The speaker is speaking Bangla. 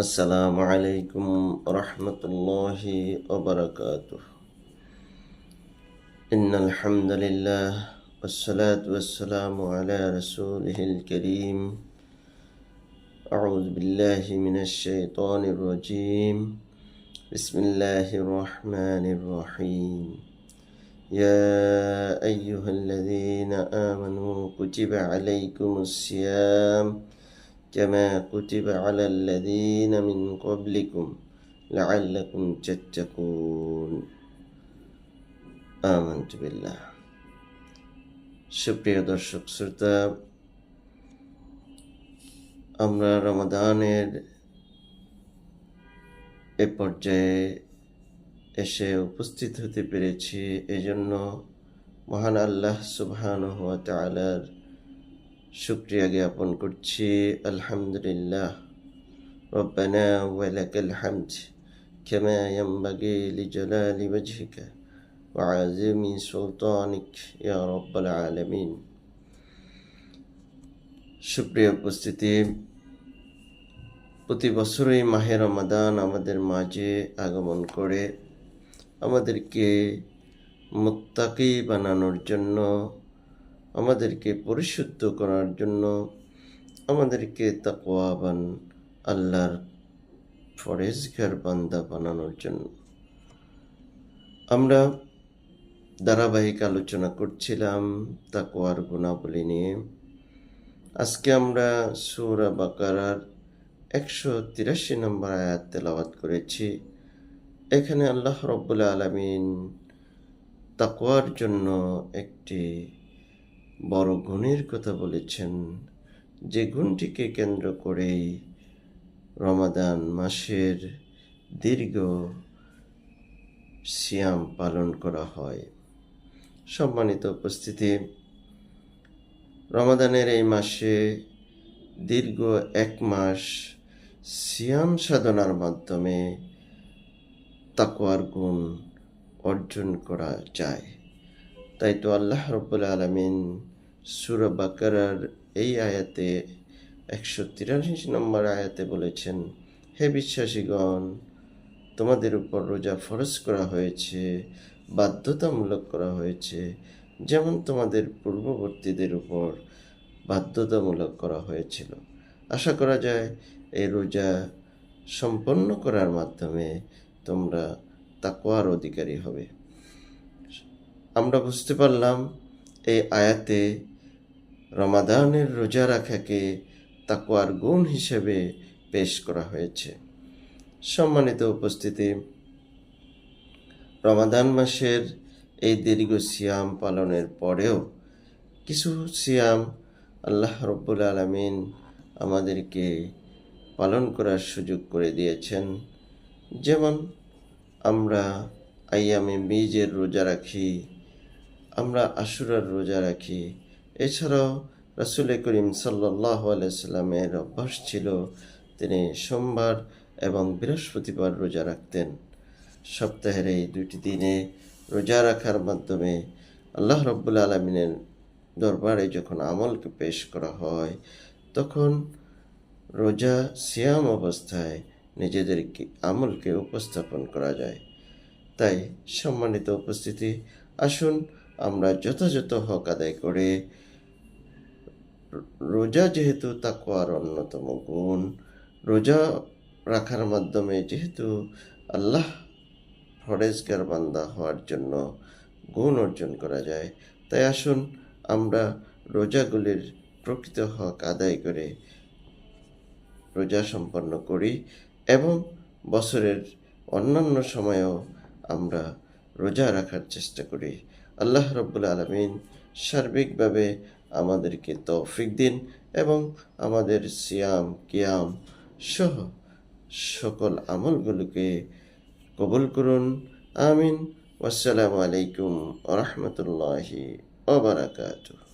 السلام عليكم ورحمة الله وبركاته. إن الحمد لله والصلاة والسلام على رسوله الكريم. أعوذ بالله من الشيطان الرجيم. بسم الله الرحمن الرحيم. يا أيها الذين آمنوا كتب عليكم الصيام كما كتب على الذين من قبلكم لعلكم تتقون آمنت بالله সুপ্রিয় দর্শক শ্রোতা আমরা রমাদানের এ পর্যায়ে এসে উপস্থিত হতে পেরেছি এজন্য মহান আল্লাহ সুবহান হুয়া তালার শুক্রিয়া জ্ঞাপন করছি আলহামদুলিল্লাহ ربنا ولك الحمد كما ينبغي لجلال وجهك وعظيم سلطانك يا رب العالمين সুপ্রিয় উপস্থিতি প্রতি বছরই মাহে রমাদান আমাদের মাঝে আগমন করে আমাদেরকে মুত্তাকি বানানোর জন্য আমাদেরকে পরিশুদ্ধ করার জন্য আমাদেরকে তাকওয়াবান আল্লাহর ফরেজগার বান্দা বানানোর জন্য। আমরা ধারাবাহিক আলোচনা করছিলাম তাকোয়ার গুণাবলী নিয়ে। আজকে আমরা সুরা বাকারার একশো তিরাশি নম্বর আয়াত তেলাওয়াত করেছি। এখানে আল্লাহ রব্বুল আলমিন তাকোয়ার জন্য একটি বড় গুণের কথা বলেছেন যে গুণটিকে কেন্দ্র করেই রমাদান মাসের দীর্ঘ সিয়াম পালন করা হয়। সম্মানিত উপস্থিতি, রমাদানের এই মাসে দীর্ঘ এক মাস সিয়াম সাধনার মাধ্যমে তাকোয়ার গুণ অর্জন করা যায়। তাই তো আল্লাহ রব্বুল আলমিন সুর বাকারার এই আয়াতে একশো তিরাশি নম্বর আয়াতে বলেছেন, হে বিশ্বাসীগণ, তোমাদের উপর রোজা ফরজ করা হয়েছে, বাধ্যতামূলক করা হয়েছে, যেমন তোমাদের পূর্ববর্তীদের উপর বাধ্যতামূলক করা হয়েছিল। আশা করা যায়, এই রোজা সম্পন্ন করার মাধ্যমে তোমরা তাকওয়ার অধিকারী হবে। আমরা বুঝতে পারলাম, এই আয়াতে রমাদানের রোজা রাখাকে তাকওয়ার গুণ হিসেবে পেশ করা হয়েছে। সম্মানিত উপস্থিতি, রমাদান মাসের এই দীর্ঘ সিয়াম পালনের পরেও কিছু সিয়াম আল্লাহ রব্বুল আলমিন আমাদেরকে পালন করার সুযোগ করে দিয়েছেন। যেমন আমরা আইয়ামে বীজের রোজা রাখি, আমরা আশুরার রোজা রাখি এছাড়াও রাসুল করিম সাল্লাহ আলাইসাল্লামের অভ্যাস ছিল তিনি সোমবার এবং বৃহস্পতিবার রোজা রাখতেন। সপ্তাহের এই দুটি দিনে রোজা রাখার মাধ্যমে আল্লাহ রব্বুল আলমিনের দরবারে যখন আমলকে পেশ করা হয়, তখন রোজা সিয়াম অবস্থায় নিজেদেরকে আমলকে উপস্থাপন করা যায়। তাই সম্মানিত উপস্থিতি, আসুন আমরা যথাযথ হক আদায় করে রোজা যেহেতু তাকুয়ার অন্যতম গুণ, রোজা রাখার মাধ্যমে যেহেতু আল্লাহ ফরেজগার বান্দা হওয়ার জন্য গুণ অর্জন করা যায়, তাই আসুন আমরা রোজাগুলির প্রকৃত হক আদায় করে রোজা সম্পন্ন করি এবং বছরের অন্যান্য সময়েও আমরা রোজা রাখার চেষ্টা করি। আল্লাহ রব্বুল আলমিন সার্বিকভাবে আমাদেরকে তৌফিক দিন এবং আমাদের সিয়াম, কিয়াম সহ সকল আমলগুলোকে কবুল করুন। আমিন। আসসালামু আলাইকুম রহমতুল্লাহি ওবরাকাতুহ